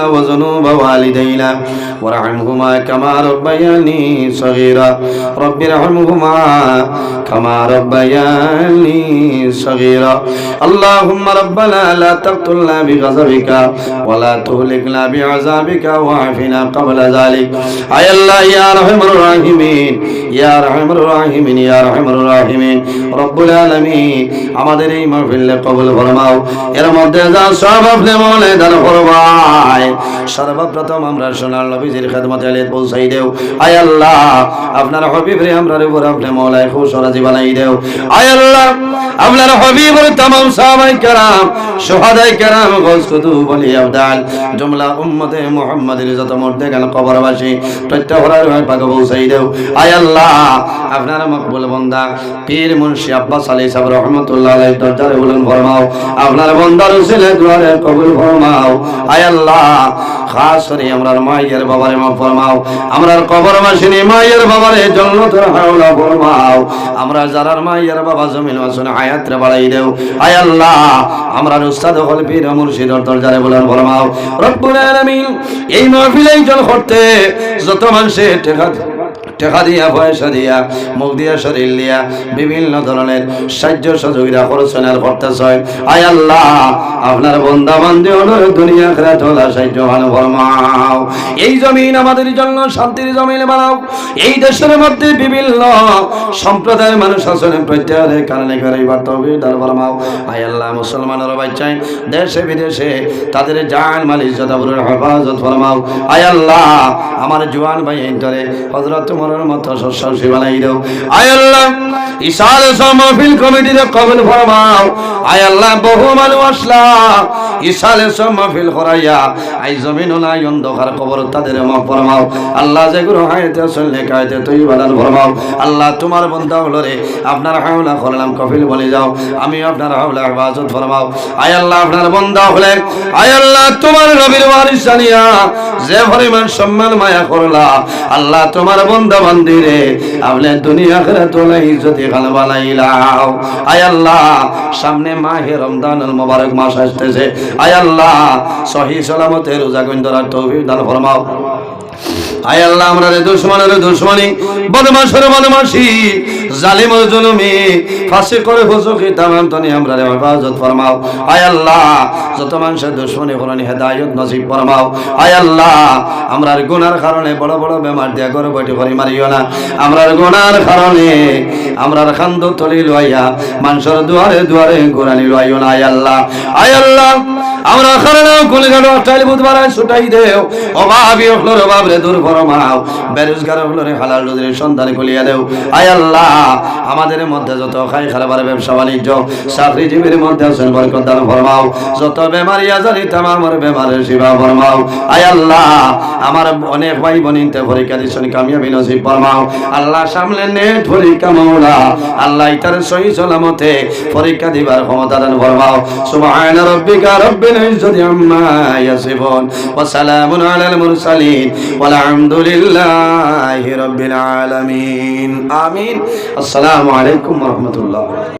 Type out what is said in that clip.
وذنوب والدينا وارحمهما كما ربياني صغيرا رب ارحمهما كما ربياني صغيرا اللهم ربنا لا تقتلنا بغضبك ولا تهلكنا بعذابك واعفنا قبل ذلك اي الله يا رحم الراحمين يا رحم الراحمين يا رحم الراحمين رب العالمين আমাদের এই মাহফিলে কবুল ফরমাও এর মধ্যে যা সব আপনি মনে দান ফরমায় সর্বপ্রথম আমরা সোনার নবীজির খেদমতে আলিয়ে পৌঁছাই দেও। আয় আল্লাহ, আপনার হবিব আমরার উপর আপনি মলায় খুশরাজি বানাই দেও। আয় আল্লাহ, আপনার হবিবুল তাম সবাই کرام সুহাদাই کرام বলি আবদাল। জুমলা উম্মতে মুহাম্মাদের যত মর্দে গেল কবরবাসী পাকে পৌঁছাই দেও। আয় আল্লাহ, আপনার মকবুল পীর মুন্সি আব্বাস আলী সাহেব ফরমাও। আপনার দুয়ারে কবুল ফরমাও। আয় আল্লাহ খাস করে আমরার মায়ের বাবারে মা ফরমাও, আমরার কবরবাসিনী মায়ের বাবারে জন্নতের হাওলা ফরমাও। আমরা যারার মায়ের বাবা জমিন মাসুন হায়াতরে বাড়াই দেও, আয় আল্লাহ, আমরার উস্তাদ হল পীর মুর্শিদর দরজারে বলুন ফরমাও। রব্বুল আলামিন এই মাহফিলে জল করতে যত মানুষে টেকা টাকা দিয়া, পয়সা দিয়া, মুখ দিয়া, শরীর দিয়া বিভিন্ন ধরনের সাহায্য সহযোগিতা করছেন আর করতেছেন। আয় আল্লাহ, আপনার বন্ধা বান্ধব অনুর দুনিয়া খেলা তোলা সাহায্য ভালো ফরমাও। এই জমিন আমাদের জন্য শান্তির জমিন বানাও। এই দেশের মধ্যে বিভিন্ন সম্প্রদায়ের মানুষ আছেন, প্রত্যেকের কারণে করে বার্তা হবে, দান ফরমাও। আয় আল্লাহ, মুসলমানের বাচ্চাই দেশে বিদেশে তাদের জান, মাল, ইজ্জত হেফাজত ফরমাও। আয় আল্লাহ, আমার জোয়ান ভাই ধরে হজরত তোমার মতো শস্য বানাই দাও। আয় আল্লাহ। ইসাল সমফিল কমিটির কবল ফরমাও। আয় আল্লাহ, বহু মানুষ আসলা। ইসালে সমফিল করাইয়া আই জমিন নাই অন্ধকার কবর তাদের মাফ ফরমাও। আল্লাহ যেগুলো হাইতে চললে কায়তে তুই বাদান ফরমাও। আল্লাহ তোমার বন্ধা হলো রে, আপনার হাওলা করলাম, কফিল বলে যাও আমি আপনার হাওলা হেফাজত ফরমাও। আয় আল্লাহ, আপনার বন্ধা হলে, আয় আল্লাহ, তোমার নবীর ওয়ারিস জানিয়া যে পরিমাণ সম্মান মায়া করলা, আল্লাহ তোমার বন্ধা বান্দিরে আপনি দুনিয়া করে তোলে ইজ্জতি সামনে মাহে মোবারক মাস আসতেছে। আয় আল্লাহ, সহি সালামতে রোজা ফরমাও। আয় আল্লাহ, আমরা রে দুশ্মনের দুশ্মনী বদমাসের বদমাসি জালিমের জুলুমি ফাঁসি করে হুজুকি তামাম তনি আমরা রে হেফাজত ফরমাও। আয় আল্লাহ, যত মানুষের দুশ্মনী হেদায়ত নসিব ফরমাও। আয় আল্লাহ, আমরার গুনার কারণে বড় বড় বেমার দিয়া করি মারিও না। আমরার গুনার কারণে আমরার খান্দ তলি লইয়া মানুষের দুয়ারে দুয়ারে ঘুরানি লইও না আয় আল্লাহ। আয় আল্লাহ। আমরা কারণে কোন গেল দেও। অভাবী দূর বেরোজগার হালাল রোজের খুলিয়া দেও। আয় আল্লাহ, আমাদের মধ্যে যত খাই খারাপের ব্যবসা বাণিজ্য চাকরিজীবীর মধ্যে আছেন বরকত দান ফরমাও। যত বেমারি আজারি তামার বেমারের সেবা ফরমাও। আয় আল্লাহ, আমার অনেক ভাই বোনিতে পরীক্ষা দিচ্ছেন, কামিয়াবি নসিব ফরমাও। আল্লাহ সামনে পরীক্ষা আল্লাহ ইতার সহি সালামতে পরীক্ষা দিবার ক্ষমতা দান ফরমাও। সুবহান রাব্বিকা রব্বিল ইজ্জতি আম্মা ইয়াসিফুন ওয়া সালামুন আলাল মুরসালিন। ওয়াল হামদুলিল্লাহি রাব্বিল আলামিন। আমিন। আসসালামু আলাইকুম ওয়া রাহমাতুল্লাহ।